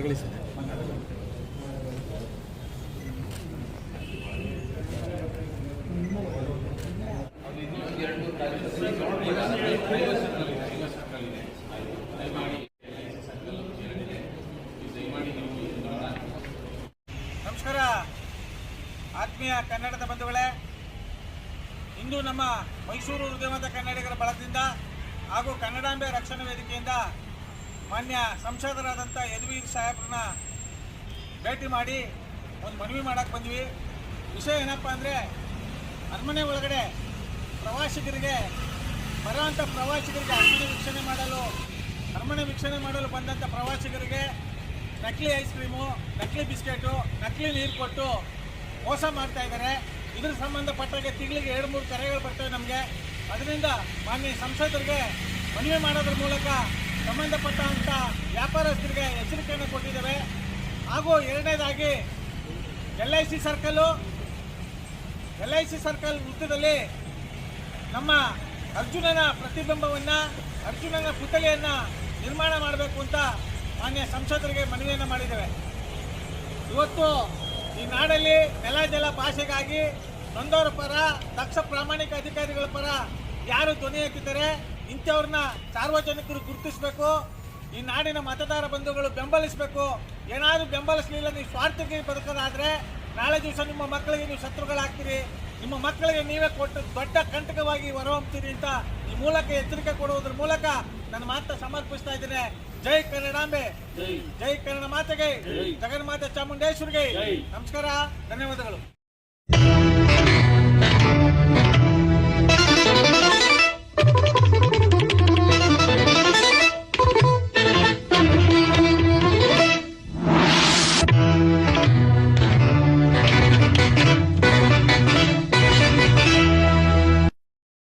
ತಗೊಳ್ಳಿ ಸರ್ ನಮಸ್ಕಾರ. ಆತ್ಮೀಯ ಕನ್ನಡದ ಬಂಧುಗಳೇ, ಇಂದು ನಮ್ಮ ಮೈಸೂರು ಹೃದಯವಾದ ಕನ್ನಡಿಗರ ಬಳದಿಂದ ಹಾಗೂ ಕನ್ನಡಾಂಬೆ ರಕ್ಷಣಾ ವೇದಿಕೆಯಿಂದ ಮಾನ್ಯ ಸಂಸದರಾದಂಥ ಯದುವೀರ್ ಸಾಹೇಬ್ರನ್ನ ಭೇಟಿ ಮಾಡಿ ಒಂದು ಮನವಿ ಮಾಡೋಕ್ಕೆ ಬಂದ್ವಿ. ವಿಷಯ ಏನಪ್ಪ ಅಂದರೆ, ಅರಮನೆ ಒಳಗಡೆ ಪ್ರವಾಸಿಗರಿಗೆ ಬರುವಂಥ ಪ್ರವಾಸಿಗರಿಗೆ ಅರಮನೆ ವೀಕ್ಷಣೆ ಮಾಡಲು, ಅರಮನೆ ವೀಕ್ಷಣೆ ಮಾಡಲು ಬಂದಂಥ ಪ್ರವಾಸಿಗರಿಗೆ ನಕಲಿ ಐಸ್ ಕ್ರೀಮು, ನಕಲಿ ಬಿಸ್ಕೆಟು, ನಕಲಿ ನೀರು ಕೊಟ್ಟು ಮೋಸ ಮಾಡ್ತಾ ಇದ್ದಾರೆ ಇದ್ರ ಸಂಬಂಧಪಟ್ಟಾಗೆ ತಿಂಗಳಿಗೆ ಎರಡು, ಮೂರು ಕರೆಗಳು ಬರ್ತವೆ ನಮಗೆ. ಅದರಿಂದ ಮಾನ್ಯ ಸಂಸದರಿಗೆ ಮನವಿ ಮಾಡೋದ್ರ ಮೂಲಕ ಸಂಬಂಧಪಟ್ಟಂಥ ವ್ಯಾಪಾರಸ್ಥರಿಗೆ ಎಚ್ಚರಿಕೆಯನ್ನು ಕೊಟ್ಟಿದ್ದೇವೆ. ಹಾಗೂ ಎರಡನೇದಾಗಿ L I C circle, L I C circle ವೃತ್ತದಲ್ಲಿ ನಮ್ಮ ಅರ್ಜುನನ ಪ್ರತಿಬಿಂಬವನ್ನು, ಅರ್ಜುನನ ಪುತ್ಥಳಿಯನ್ನು ನಿರ್ಮಾಣ ಮಾಡಬೇಕು ಅಂತ ಮಾನ್ಯ ಸಂಸದರಿಗೆ ಮನವಿಯನ್ನು ಮಾಡಿದ್ದೇವೆ. ಇವತ್ತು ಈ ನಾಡಲ್ಲಿ ನೆಲ ಜಲ ಭಾಷೆಗಾಗಿ ನೊಂದವರ ಪರ ದಕ್ಷ ಪ್ರಾಮಾಣಿಕ ಅಧಿಕಾರಿಗಳ ಪರ ಯಾರು ಧ್ವನಿ ಎತ್ತಿದ್ದಾರೆ ಇಂಥವ್ರನ್ನ ಸಾರ್ವಜನಿಕರು ಗುರುತಿಸಬೇಕು ಈ ನಾಡಿನ ಮತದಾರ ಬಂಧುಗಳು ಬೆಂಬಲಿಸಬೇಕು. ಏನಾದರೂ ಬೆಂಬಲಿಸಲಿಲ್ಲ ನೀವು ಸ್ವಾರ್ಥಕ್ಕೆ ಬದುಕೋದಾದರೆ ನಾಳೆ ದಿವಸ ನಿಮ್ಮ ಮಕ್ಕಳಿಗೆ ನೀವು ಶತ್ರುಗಳಾಗ್ತೀರಿ. ನಿಮ್ಮ ಮಕ್ಕಳಿಗೆ ನೀವೇ ಕೊಟ್ಟು ದೊಡ್ಡ ಕಂಟಕವಾಗಿ ಹೊರಹೊಮ್ತೀರಿ ಅಂತ ಈ ಮೂಲಕ ಎಚ್ಚರಿಕೆ ಕೊಡುವುದರ ಮೂಲಕ ನನ್ನ ಮಾತ ಸಮರ್ಪಿಸ್ತಾ ಇದ್ದೇನೆ. ಜೈ ಕನ್ನಡಾಂಬೆ. ಜೈ. ಕನ್ನಡ ಮಾತೆಗೆ. ಜಗನ್ಮಾತೆ ಚಾಮುಂಡೇಶ್ವರಿಗೆ. ನಮಸ್ಕಾರ. ಧನ್ಯವಾದಗಳು.